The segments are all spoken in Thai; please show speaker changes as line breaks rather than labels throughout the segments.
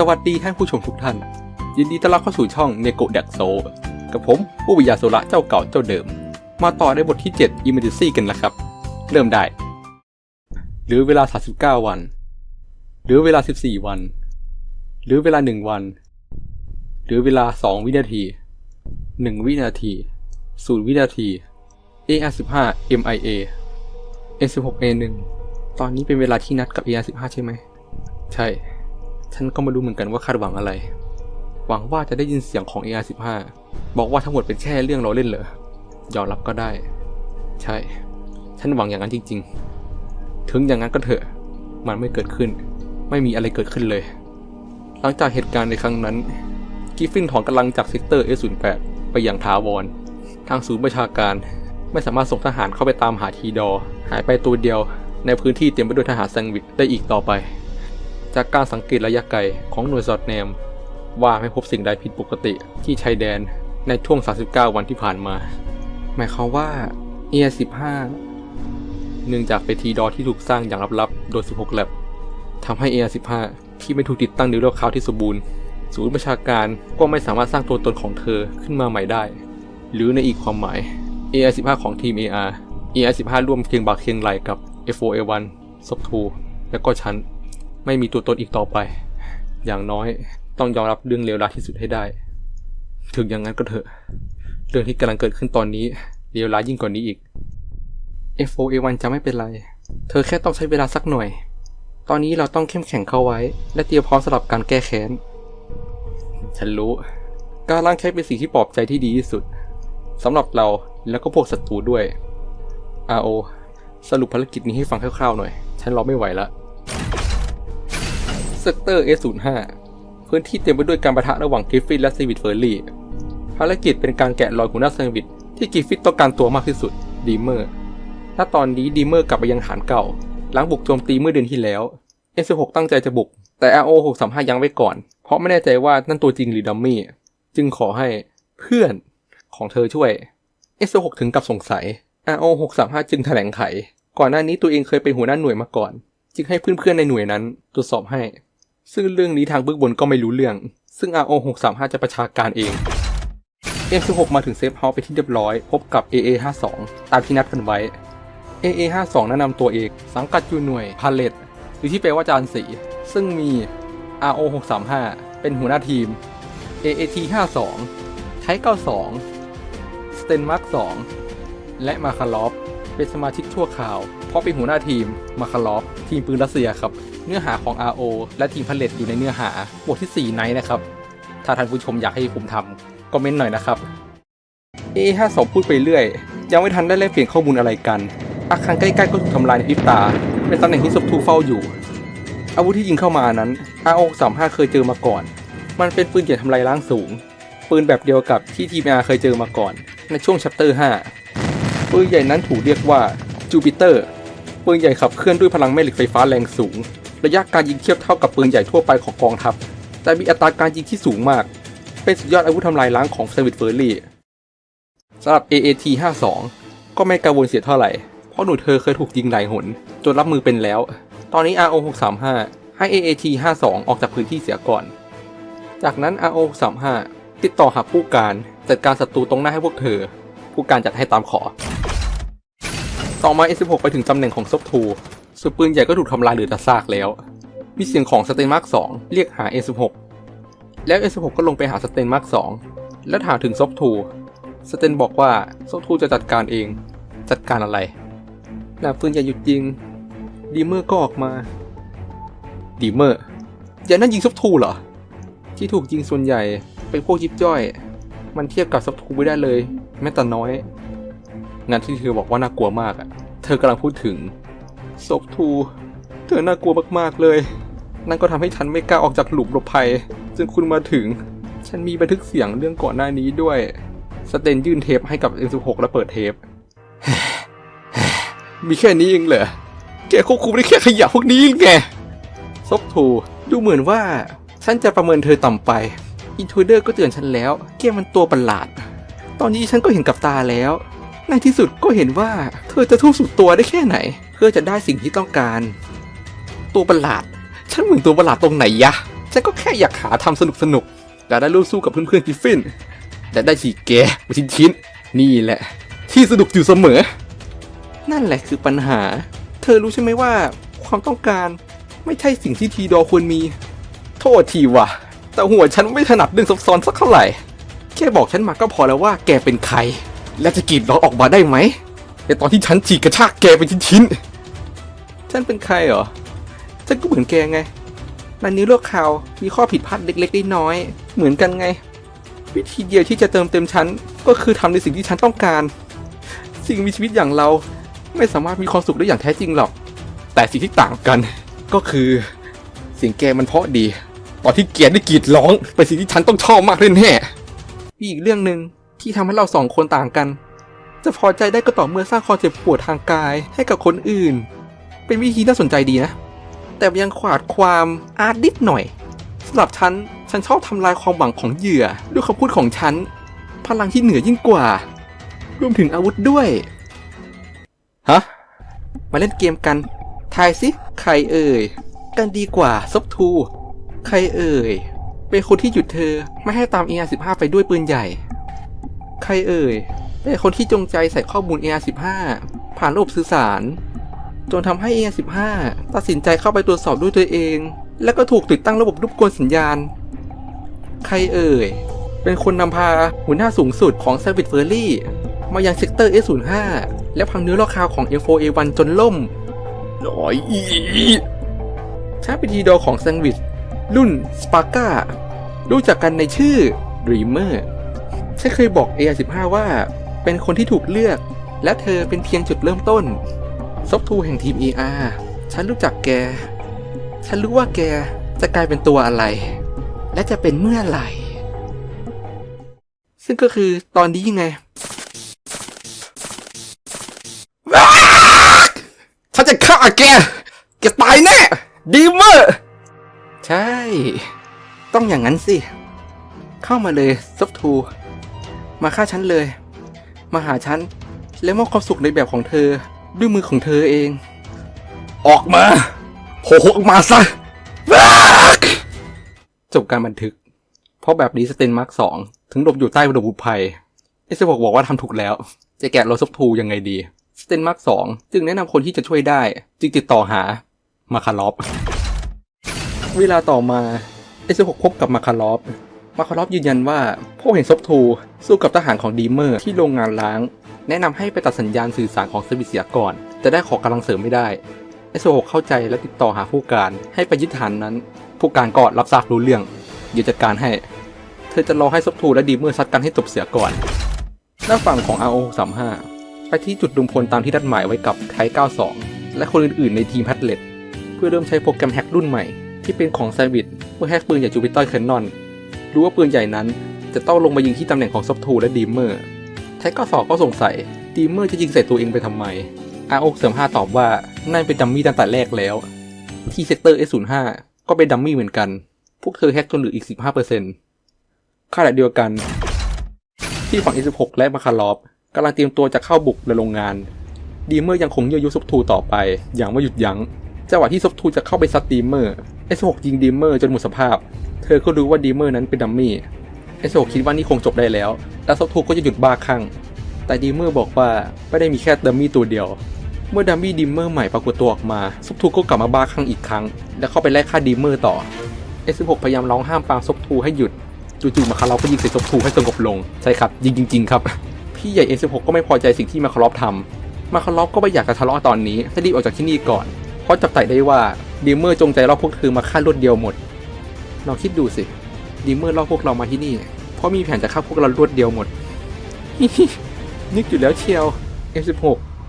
สวัสดีท่านผู้ชมทุกท่าน ยินดีต้อนรับเข้าสู่ช่องเนโกะดักโซกับผมผู้วิยาโซระเจ้าเก่าเจ้าเดิม มาต่อในบทที่ 7 Emergency กันแล้วครับ เริ่มได้ หรือเวลา 39 วัน หรือเวลา 14 วัน หรือเวลา 1 วัน หรือเวลา 2 วินาที 1 วินาที 0 วินาที AR15 MIA A16A1 ตอนนี้เป็นเวลาที่นัดกับ AR15 ใช่ไหม ใช่ ฉันก็ไม่รู้เหมือนกันว่าคาดหวังอะไร หวังว่าจะได้ยินเสียงของ AR15 บอกว่าทั้งหมดเป็นแค่เรื่องเราเล่นเหรอยอมรับก็ได้ ใช่ ฉันหวังอย่างนั้นจริง ๆ ถึงอย่างนั้นก็เถอะ มันไม่เกิดขึ้น ไม่มีอะไรเกิดขึ้นเลย หลังจากเหตุการณ์ในครั้งนั้น กิฟฟินถอนกำลังจากเซกเตอร์ A08 ไปอย่างถาวร ทางศูนย์ประชาการ ไม่สามารถส่งทหารเข้าไปตามหาทีดอ หายไปตัวเดียว ในพื้นที่เต็มไปด้วยทหารแซงวิทได้อีกต่อไป จากการสังเกตระยะไกลของหน่วยสอดแนม ว่าไม่พบสิ่งใดผิดปกติที่ชายแดนในช่วง 39 วันที่ผ่านมา หมายความว่า ER15 เนื่องจากเป็นทีดอที่ถูกสร้างอย่างลับๆ โดย 16 แลบทำให้ ER15 ที่ไม่ถูกติดตั้งในเรื่อคราวที่สมบูรณ์ ศูนย์ประชาการก็ไม่สามารถสร้างตัวตนของเธอขึ้นมาใหม่ได้ หรือในอีกความหมาย AR15 ของทีม AR AR15 ร่วมเคียงบ่าเคียงไหลกับ F4A1 s o p 2และก็ฉัน ไม่มีตัวตนอีกต่อไป อย่างน้อยต้องยอมรับเรื่องเลวร้ายที่สุดให้ได้ ถึงอย่างนั้นก็เถอะ เรื่องที่กำลังเกิดขึ้นตอนนี้เลวร้ายยิ่งกว่านี้อีก F4A1 จะไม่เป็นไร เธอแค่ต้องใช้เวลาสักหน่อย ตอนนี้เราต้องเข้มแข็งเข้าไว้ และเตรียมพร้อมสำหรับการแก้แค้น ฉันรู้ การล้างแค้นเป็นสิ่งที่ปลอบใจที่ดีที่สุดสำหรับเราแล้วก็พวกศัตรูด้วย RO สรุปภารกิจนี้ให้ฟังคร่าวๆหน่อย ฉันรอไม่ไหวละ เซกเตอร์ S05 พื้นที่เต็มไปด้วยการประทะระหว่างกิฟฟินและซีวิตเฟอร์รี่ ภารกิจเป็นการแกะรอยหัวหน้าซีวิตที่กิฟฟินต้องการตัวมากที่สุด ดีเมอร์ ณ ตอนนี้ดีเมอร์กลับไปยังฐานเก่า หลังบุกโจมตีเมื่อเดือนที่แล้ว S16 ตั้งใจจะบุก แต่ RO 635ยังไว้ก่อน เพราะไม่แน่ใจว่านั่นตัวจริงหรือดัมมี่ จึงขอให้เพื่อนของเธอช่วย S16 ถึงกับสงสัย RO 635จึงแถลงไข ก่อนหน้านี้ตัวเองเคยเป็นหัวหน้าหน่วยมาก่อน จึงให้เพื่อนๆในหน่วยนั้นตรวจสอบให้ ซึ่งเรื่องนี้ทางเบื้องบนก็ไม่รู้เรื่อง ซึ่ง RO 635 จะประชาการเอง M16 มาถึงเซฟเฮาส์ไปที่เรียบร้อย พบกับ AA 52ตามที่นัดกันไว้ AA 52แนะนำตัวเองสังกัดอยู่หน่วยพาเลตหรือที่แปลว่าจานสี ซึ่งมี RO 635เป็นหัวหน้าทีม AAT 52ไท92สเตนมาร์ก2และมาคาลอฟ เป็นสมาชิกชั่วคราว เพราะเป็นหัวหน้าทีมมาคาลอฟทีมปืนรัสเซียครับ เนื้อหาของ RO และทีมพาเลตอยู่ในเนื้อหาบทที่ 4 ไนท์นะครับ ถ้าท่านผู้ชมอยากให้ผมทำคอมเมนต์หน่อยนะครับ A52 พูดไปเรื่อย ยังไม่ทันได้แลกเปลี่ยนข้อมูลอะไรกัน อาคารใกล้ๆก็ถูกทำลายในพริบตา เป็นตำแหน่งที่ศพทูเฝ้าอยู่ อาวุธที่ยิงเข้ามานั้น RO35 เคยเจอมาก่อน มันเป็นปืนใหญ่ทำลายล้างสูง ปืนแบบเดียวกับที่ทีมอาเคยเจอมาก่อน ในช่วงชัปเตอร์ 5 ปืนใหญ่นั้นถูกเรียกว่าจูปิเตอร์ปืนใหญ่ขับเคลื่อนด้วยพลังแม่เหล็กไฟฟ้าแรงสูง ระยะการยิงเทียบเท่ากับปืนใหญ่ทั่วไปของกองทัพ แต่มีอัตราการยิงที่สูงมาก เป็นสุดยอดอาวุธทำลายล้างของเซวิตเฟอร์รี่สำหรับ AAT 52ก็ไม่กังวลเสียเท่าไหร่ เพราะหนูเธอเคยถูกยิงหลายหน จนรับมือเป็นแล้ว ตอนนี้ RO 635ให้ AAT 52ออกจากพื้นที่เสียก่อน จากนั้น RO 635ติดต่อหาผู้การจัดการศัตรูตรงหน้าให้พวกเธอ ผู้การจัดให้ตามขอ ต่อมา S16 ไปถึงตำแหน่งของซบทูส่วนปืนใหญ่ก็ถูกทำลายเหลือแต่ซากแล้ว มีเสียงของสเตนมาร์ก2เรียกหา S16 แล้ว S16 ก็ลงไปหาสเตนมาร์ก2และถามถึงซบทูสเตนบอกว่าซบทูจะจัดการเอง จัดการอะไรหน้าปืนใหญ่หยุดยิงดีเมอร์ก็ออกมาดีเมอร์อย่านั่นยิงซบทูเหรอ ที่ถูกยิงส่วนใหญ่เป็นพวกยิบย่อย มันเทียบกับซบทูไม่ได้เลย แม้แต่น้อย งานที่เธอบอกว่าน่ากลัวมากอะเธอกำลังพูดถึงซบทูเธอน่ากลัวมากๆเลย นั่นก็ทำให้ฉันไม่กล้าออกจากหลุมหลบภัยจนคุณมาถึง ฉันมีบันทึกเสียงเรื่องก่อนหน้านี้ด้วย สเตนยื่นเทปให้กับ M16 แล้วเปิดเทป มีแค่นี้เองเหรอแกควบคุมได้แค่ขยะพวกนี้ไงซบทูดูเหมือนว่า ฉันจะประเมินเธอต่ำไป อินทูเดอร์ก็เตือนฉันแล้ว แกมันตัวประหลาด ตอนนี้ฉันก็เห็นกับตาแล้ว ในที่สุดก็เห็นว่าเธอจะทุ่มสุดตัวได้แค่ไหน เพื่อจะได้สิ่งที่ต้องการ ตัวประหลาด ฉันเหมือนตัวประหลาดตรงไหนยะ ฉันก็แค่อยากหาทำสนุกสนุกๆแต่ได้รู้สู้กับเพื่อนๆกิฟฟินแต่ได้ฉีกแกมาชิ้นๆนี่แหละ ที่สนุกอยู่เสมอ นั่นแหละคือปัญหา เธอรู้ใช่ไหมว่า ความต้องการไม่ใช่สิ่งที่ทีดอควรมี โทษทีว่ะ แต่หัวฉันไม่ถนัดเรื่องซับซ้อนสักเท่าไหร่ แค่บอกฉันมาก็พอแล้วว่าแกเป็นใคร และจะกรีดร้องออกมาได้ไหมในตอนที่ฉันฉีกกระชากแกเป็นชิ้นๆ ฉันเป็นใครเหรอ ฉันก็เหมือนแกไงนันนี้โลกข่าวมีข้อผิดพลาดเล็กๆน้อยๆเหมือนกันไง วิธีเดียวที่จะเติมเต็มฉันก็คือทำในสิ่งที่ฉันต้องการ สิ่งมีชีวิตอย่างเรา ไม่สามารถมีความสุขได้อย่างแท้จริงหรอก แต่สิ่งที่ต่างกันก็คือเสียงแกมันเพราะดี ตอนที่แกได้กรีดร้องเป็นสิ่งที่ฉันต้องชอบมากแน่ๆมีอีกเรื่องหนึ่ง ที่ทำให้เราสองคนต่างกัน จะพอใจได้ก็ต่อเมื่อสร้างความเจ็บปวดทางกายให้กับคนอื่น เป็นวิธีน่าสนใจดีนะ แต่ยังขาดความอาร์ตนิดหน่อยสำหรับฉันฉันชอบทำลายความหวังของเหยื่อ ด้วยคำพูดของฉัน พลังที่เหนือยิ่งกว่า รวมถึงอาวุธด้วย ฮะ มาเล่นเกมกัน ทายสิ ใครเอ่ย กันดีกว่าซบทู ใครเอ่ย เป็นคนที่หยุดเธอไม่ให้ตามเอ AR15 ไปด้วยปืนใหญ่ ใครเอ่ยเป็นคนที่จงใจใส่ข้อมูล AR15 ผ่านระบบสื่อสาร จนทำให้ AR15 ตัดสินใจเข้าไปตรวจสอบด้วยตัวเอง และก็ถูกติดตั้งระบบรบกวนสัญญาณ ใครเอ่ย เป็นคนนำพาหัวหน้าสูงสุดของ s ซ v i t เฟอร์รี่มายังเซกเตอร์ S05 และพังเนื้อรอคาวของ M4A1 จนล่มน้อยอีช้เป็นทีดอของแซงวิชรุ่นสปาร์ก้ารู้จักกันในชื่อ Dreamer ฉันเคยบอก AR15 ว่า เป็นคนที่ถูกเลือก และเธอเป็นเพียงจุดเริ่มต้นซบทูแห่งทีม AR ฉันรู้จักแก ฉันรู้ว่าแกจะกลายเป็นตัวอะไร และจะเป็นเมื่อไหร่ ซึ่งก็คือตอนนี้ยังไงฉันจะฆ่าแก แกตายแน่ ดีเมอร์ใช่ ต้องอย่างนั้นสิ เข้ามาเลยซบทู มาฆ่าฉันเลย มาหาฉัน และมอบความสุขในแบบของเธอ ด้วยมือของเธอเอง ออกมาโผล่ออกมาซะจบการบันทึก เพราะแบบนี้สเตนมาร์กสองถึงหลบอยู่ใต้ระบุภัยเอสบอกบอกว่าทำถูกแล้ว จะแกะโรซบทูยังไงดี สเตนมาร์กสองจึงแนะนำคนที่จะช่วยได้ จึงติดต่อหามาคารอฟเวลาต่อมาเอสหกพบกับมาคารอฟ มาคารอฟยืนยันว่าพวกเห็นซบทูสู้กับทหารของดีเมอร์ที่โรงงานล้าง แนะนำให้ไปตัดสัญญาณสื่อสารของเซอร์วิเสียก่อน จะได้ขอกำลังเสริมไม่ได้เอสหกเข้าใจและติดต่อหาผู้การให้ไปยึดฐานนั้น ผู้การก็รับทราบรู้เรื่องเดี๋ยวจัดการให้ เธอจะรอให้ซบทูและดีเมอร์ซัดกันให้จบเสียก่อนหน้าฝั่งของ RO 35 ไปที่จุดรวมพลตามที่นัดหมายไว้กับไท92 และคนอื่นๆในทีมแพทเลตเพื่อเริ่มใช้โปรแกรมแฮกรุ่นใหม่ที่เป็นของแซวิตเพื่อแฮกปืนจากจูปิเตอร์แคนนอน รู้ว่าปืนใหญ่นั้น จะต้องลงมายิงที่ตำแหน่งของซับทูและดีเมอร์ไทก้าสอก็สงสัยดีเมอร์จะยิงใส่ตัวเองไปทำไมอาโอกเสริมห้าตอบว่านั่นเป็นดัมมี่ตั้งแต่แรกแล้ว ที่เซกเตอร์ S05 ก็เป็นดัมมี่เหมือนกัน พวกเธอแฮกจนเหลืออีก 15%ขณะเดียวกัน ที่ฝั่ง S16 และมาคารอฟกำลังเตรียมตัวจะเข้าบุกในโรงงาน ดีเมอร์ยังคงเยื่อยุซบทูต่อไป อย่างไม่หยุดยัง้งจังหวะที่ซบทูจะเข้าไปซัดดีเมอร์ S16 ยิงดีเมอร์จนหมดสภาพ เธอก็รู้ว่าดีเมอร์นั้นเป็นดัมมี่เอสโอคิดว่านี่คงจบได้แล้ว และซบทูก็จะหยุดบ้าคลั่งแต่ดีเมอร์บอกว่าไม่ได้มีแค่ดัมมี่ตัวเดียว เมื่อดัมมี่ดีเมอร์ใหม่ปรากฏตัวออกมาซบทูก็กลับมาบ้าคลั่งอีกครั้ง และเข้าไปไล่ฆ่าดีเมอร์ต่อ S16 พยายามร้องห้ามปางซบทูให้หยุดจู่ๆมาคารอฟก็ยิงใส่ซบทูให้สงบลงใช่ครับยิงจริง ๆ ครับพี่ใหญ่เอส .16 ก็ไม่พอใจสิ่งที่มาคารอฟทำมาคารอฟก็ไม่อยากจะทะเลาะตอนนี้จะรีบออกจากที่นี่ก่อน เพราะจับไต่ได้ว่าดีเมอร์จงใจล่อพวกเธอมาฆ่ารวดเดียวหมด ลองคิดดูสิดีเมอร์ล่อพวกเรามาที่นี่ เพราะมีแผนจะฆ่าพวกเรารวดเดียวหมด นึกอยู่แล้วเชียว F16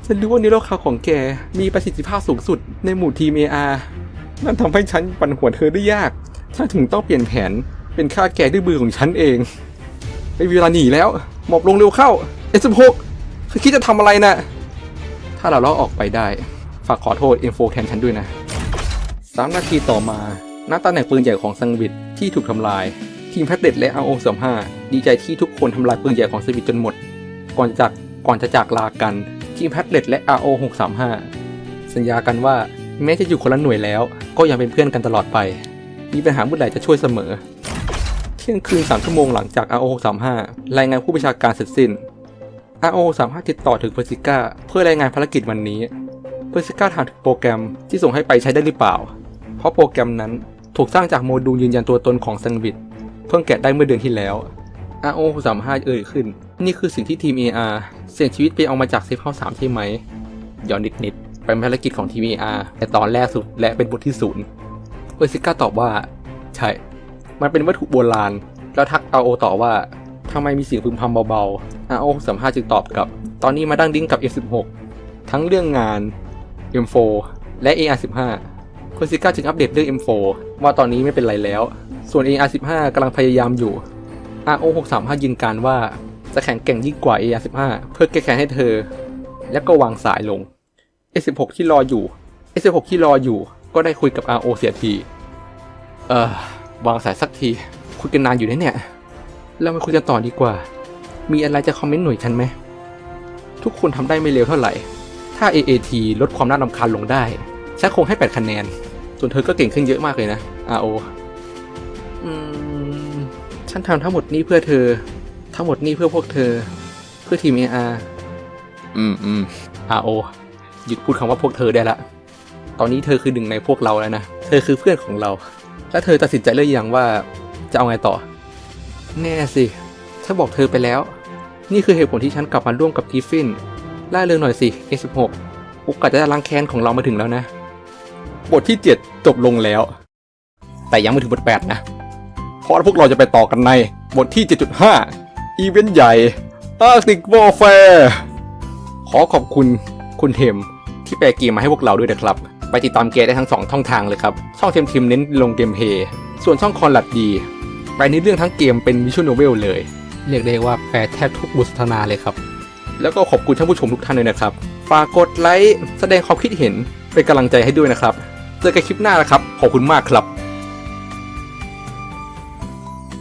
ฉันรู้ว่านิโรคาของแกมีประสิทธิภาพสูงสุดในหมู่ทีม AR นั่นทำให้ฉันปั่นหัวเธอได้ยากฉันถึงต้องเปลี่ยนแผนเป็นฆ่าแกด้วยมือของฉันเองไม่มีเวลาหนีแล้ว หมอบลงเร็วเข้า F16 เธอคิดจะทำอะไรนะ่ะถ้าเราเลาะออกไปได้ ฝากขอโทษ M4 แทนฉันด้วยนะสามนาทีต่อมา หน้าตำแหน่งปืนใหญ่ของซังวิทที่ถูกทำลาย ทีมแพทเด็ดและ RO 35 ดีใจที่ทุกคนทำลายปืนใหญ่ของซังวิทจนหมด ก่อนจะจากก่อนจะจากลากัน ทีมแพทเด็ดและ RO 635 สัญญากันว่าแม้จะอยู่คนละหน่วยแล้ว ก็ยังเป็นเพื่อนกันตลอดไป มีปัญหาเมื่อไหร่จะช่วยเสมอ เที่ยงคืน 3 ชั่วโมงหลังจาก RO 35 รายงานผู้บัญชาการเสร็จสิ้น RO 35 ติดต่อถึงเพอร์ซิก้าเพื่อรายงานภารกิจวันนี้เพอร์ซิก้าถามถึงโปรแกรมที่ส่งให้ไปใช้ได้หรือเปล่า เพราะโปรแกรมนั้น ถูกสร้างจากโมดูลยืนยันตัวตนของ s a n d w i c h เพิ่งแกะได้เมื่อเดือนที่แล้ว RO 35เอ่ยขึ้น นี่คือสิ่งที่ทีม AR เสี่ยงชีวิตไปเอามาจากเซฟเฮาส์3ใช่ไหมย้อนนิดๆเป็นภารกิจของทีม AR ในตอนแรกสุดและเป็นบทที่ศูนย์เพอซิก้าตอบว่า ใช่ มันเป็นวัตถุโบราณ แล้วทัก RO ต่อว่าทำไมมีเสียงพึมพำเบาๆ RO สัมภาจึงตอบกลับ ตอนนี้มาดั้งดิ้งกับ F16 ทั้งเรื่องงาน M4 และ AR15 เพอร์ซิก้าจึงอัปเดตเรื่อง M4 ว่าตอนนี้ไม่เป็นไรแล้ว ส่วน AR15 กำลังพยายามอยู่ RO635 ยืนการว่าจะแข็งแกร่งยิ่งกว่า AR15 เพื่อแก้แค้นให้เธอ แล้วก็วางสายลง S16 ที่รออยู่ S16 ที่รออยู่ ก็ได้คุยกับ RO เสียที เออวางสายสักที คุยกันนานอยู่นะเนี่ย เรามาคุยกันต่อดีกว่า มีอะไรจะคอมเมนต์หน่วยฉันไหม ทุกคนทำได้ไม่เร็วเท่าไหร่ ถ้า AAT ลดความน่ารำคาญลงได้ฉันคงให้ 8 คะแนน ส่วนเธอก็เก่งขึ้นเยอะมากเลยนะ RO อืมฉันทำทั้งหมดนี้เพื่อเธอ ทั้งหมดนี้เพื่อพวกเธอ เพื่อทีม AR อืมอืม RO หยุดพูดคำว่าพวกเธอได้ละ ตอนนี้เธอคือหนึ่งในพวกเราแล้วนะ เธอคือเพื่อนของเรา และเธอตัดสินใจเลือกยังว่าจะเอาไงต่อ แน่สิฉันบอกเธอไปแล้ว นี่คือเหตุผลที่ฉันกลับมาร่วมกับกิฟฟินล่าเริงหน่อยสิ A16 โอกาสจะล้างแค้นของเรามาถึงแล้วนะ บทที่ 7 จบลงแล้ว แต่ยังไม่ถึงบท 8 นะ เพราะพวกเราจะไปต่อกันในบทที่ 7.5 อีเวนต์ใหญ่ Arctic Warfare ขอขอบคุณคุณเทมที่แปลเกมมาให้พวกเราด้วยนะครับ ไปติดตามเกมได้ทั้งสองช่องทางเลยครับ ช่องเทมทีมเน้นลงเกมเพย์ส่วนช่องคอนหลัดดีไปในเรื่องทั้งเกมเป็นวิชวลโนเวลเลย เรียกได้ว่าแปลแทบทุกบทสนทนาเลยครับ แล้วก็ขอบคุณท่านผู้ชมทุกท่านด้วยนะครับ ฝากกดไลค์แสดงความคิดเห็นเป็นกำลังใจให้ด้วยนะครับ เจอกันคลิปหน้านะครับ ขอบคุณมากครับ